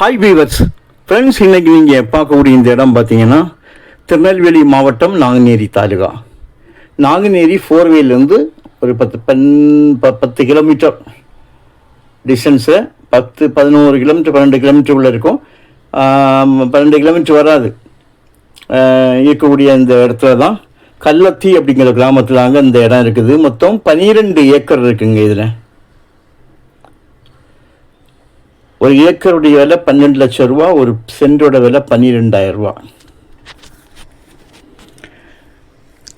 Hi viewers friends இன்னைக்கு நீங்கள் பார்க்கக்கூடிய இந்த இடம் பார்த்தீங்கன்னா திருநெல்வேலி மாவட்டம் நாங்குநேரி தாலுகா. நாங்குநேரி ஃபோர்வேலேருந்து ஒரு பத்து பன் ப- பத்து கிலோமீட்டர் டிஸ்டன்ஸு பத்து பதினோரு கிலோமீட்டர் பன்னெண்டு கிலோமீட்டர் உள்ள இருக்கும். பன்னெண்டு கிலோமீட்டர் வராது. இருக்கக்கூடிய இந்த இடத்துல தான் கல்லத்தி அப்படிங்கிற கிராமத்தில் அங்கே இந்த இடம் இருக்குது. மொத்தம் பன்னிரெண்டு ஏக்கர் இருக்குங்க இதில். ஒரு ஏக்கருடைய விலை பன்னெண்டு லட்சம் ரூபா ஒரு சென்டோட விலை பன்னிரெண்டாயிரம் ரூபா.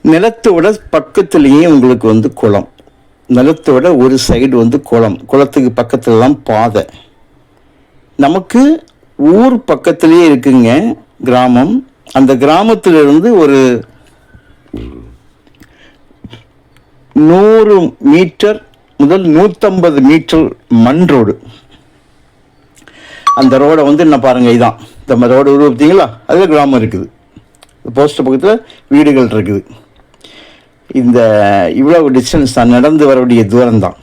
நிலத்தோட பக்கத்துலேயே உங்களுக்கு வந்து குளம். நிலத்தோட ஒரு சைடு வந்து குளம். குளத்துக்கு பக்கத்துலலாம் பாதை. நமக்கு ஊர் பக்கத்துலேயே இருக்குங்க கிராமம். அந்த கிராமத்திலிருந்து ஒரு நூறு மீட்டர் முதல் நூற்றம்பது மீட்டர் மண் ரோடு. அந்த ரோடை வந்து என்ன பாருங்கள் இதான். இந்த ரோடு உருவத்தீங்களா அதில் கிராமம் இருக்குது. போஸ்ட் பக்கத்தில் வீடுகள் இருக்குது. இந்த இவ்வளவு டிஸ்டன்ஸ் தான் நடந்து வரக்கூடிய தூரம் தான்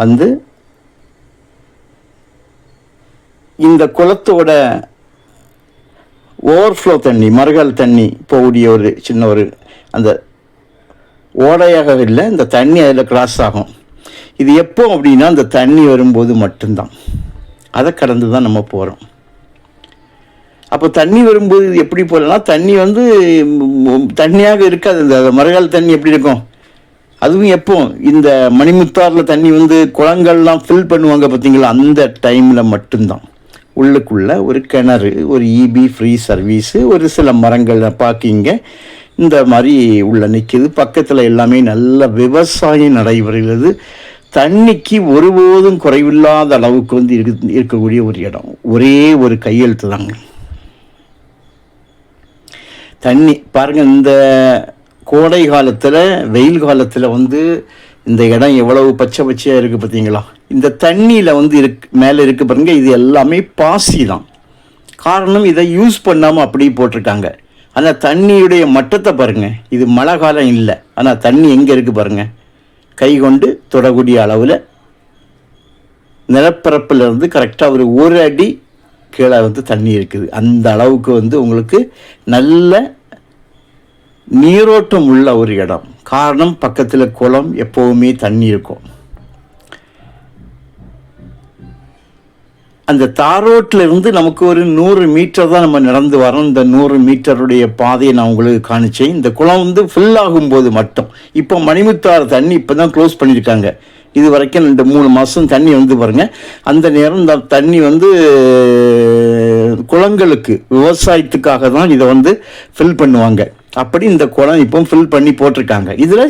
வந்து இந்த குளத்தோட ஓவர்ஃப்ளோ தண்ணி மறுகால் தண்ணி போகக்கூடிய ஒரு சின்ன ஒரு அந்த ஓடையாக இல்லை இந்த தண்ணி அதில் கிராஸ் ஆகும். இது எப்போ அப்படின்னா அந்த தண்ணி வரும்போது மட்டும்தான். அதை கடந்து தான் நம்ம போகிறோம் அப்போ தண்ணி வரும்போது இது எப்படி போகலன்னா தண்ணி வந்து தண்ணியாக இருக்காது. இந்த மறுகால் தண்ணி எப்படி இருக்கும்? அதுவும் எப்போ? இந்த மணிமுத்தாரில் தண்ணி வந்து குளங்கள்லாம் ஃபில் பண்ணுவாங்க பார்த்தீங்களா அந்த டைமில் மட்டும்தான். உள்ளுக்குள்ள ஒரு கிணறு ஒரு இபி ஃப்ரீ சர்வீஸு ஒரு சில மரங்கள் பார்க்கிங்க இந்த மாதிரி உள்ள நிற்கிது பக்கத்தில் எல்லாமே நல்ல விவசாயம் நடைபெறுகிறது தண்ணிக்கு ஒருபோதும் குறைவில்லாத அளவுக்கு வந்து இரு இருக்கக்கூடிய ஒரு இடம். ஒரே ஒரு கையெழுத்து தாங்க. தண்ணி பாருங்கள் இந்த கோடை காலத்தில் வெயில் காலத்தில் வந்து இந்த இடம் எவ்வளவு பச்சை பச்சையாக இருக்குது பார்த்தீங்களா இந்த தண்ணியில் வந்து இருக் மேலே இருக்குது பாருங்கள் இது எல்லாமே பாசி தான். காரணம் இதை யூஸ் பண்ணாமல் அப்படியே போட்டிருக்காங்க. ஆனால் தண்ணியுடைய மட்டத்தை பாருங்கள் இது மழை காலம் இல்லை. ஆனால் தண்ணி எங்கே இருக்குது பாருங்கள் கை கொண்டு தொடக்கூடிய அளவில் நிலப்பரப்பிலிருந்து கரெக்டாக ஒரு ஒரு அடி கீழே வந்து தண்ணி இருக்குது. அந்த அளவுக்கு வந்து உங்களுக்கு நல்ல நீரோட்டம் உள்ள ஒரு இடம். காரணம் பக்கத்தில் குளம் எப்போவுமே தண்ணி இருக்கும். அந்த தாரோட்டில் இருந்து நமக்கு ஒரு நூறு மீட்டர் தான் நம்ம நடந்து வரோம் இந்த நூறு மீட்டருடைய பாதையை நான் உங்களுக்கு காணிச்சேன். இந்த குளம் வந்து ஃபில் ஆகும்போது மட்டும். இப்போ மணிமுத்தாறு தண்ணி இப்போ தான் க்ளோஸ் பண்ணியிருக்காங்க. இது வரைக்கும் ரெண்டு மூணு மாதம் தண்ணி வந்து பாருங்கள் அந்த நேரம் இந்த தண்ணி வந்து குளங்களுக்கு விவசாயத்துக்காக தான் இதை வந்து ஃபில் பண்ணுவாங்க. அப்படி இந்த குளம் இப்போ ஃபில் பண்ணி போட்டிருக்காங்க. இதில்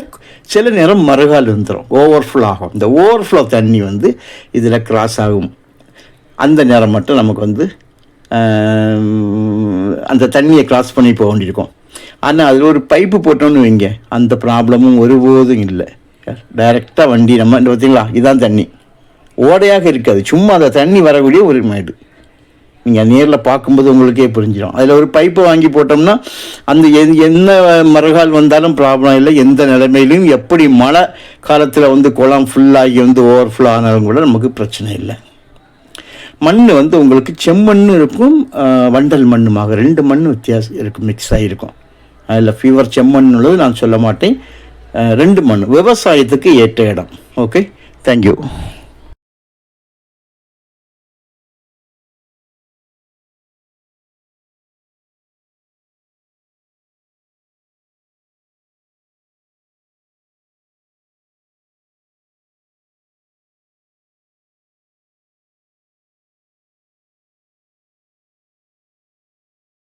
சில நேரம் மறுகால் வந்துடும் ஓவர்ஃப்ளோ ஆகும். இந்த ஓவர்ஃப்ளோ தண்ணி வந்து இதில் கிராஸ் ஆகும். அந்த நேரம் மட்டும் நமக்கு வந்து அந்த தண்ணியை கிராஸ் பண்ணி போக வேண்டியிருக்கும். ஆனால் அதில் ஒரு பைப்பு போட்டோம்னு வைங்க அந்த ப்ராப்ளமும் ஒருபோதும் இல்லை. டைரெக்டாக வண்டி நம்ம பார்த்தீங்களா இதுதான் தண்ணி. ஓடையாக இருக்காது சும்மா அந்த தண்ணி வரக்கூடிய ஒரு மேடு நீங்கள் நேரில் பார்க்கும்போது உங்களுக்கே புரிஞ்சிடும். அதில் ஒரு பைப்பை வாங்கி போட்டோம்னா அந்த எ- என்ன மறுகால் வந்தாலும் ப்ராப்ளம் இல்லை எந்த நிலைமையிலையும் எப்படி மழை காலத்தில் வந்து குளம் ஃபுல்லாகி வந்து ஓவர்ஃப்ளோ ஆனாலும் கூட நமக்கு பிரச்சனை இல்லை. மண் வந்து உங்களுக்கு செம்மண் இருக்கும் வண்டல் மண்ணுமாக. ரெண்டு மண் வித்தியாசம் இருக்கும் மிக்ஸ் ஆகிருக்கும் அதில் ஃபீவர் செம்மண் உள்ளது நான் சொல்ல மாட்டேன். ரெண்டு மண் விவசாயத்துக்கு ஏற்ற இடம். Okay thank you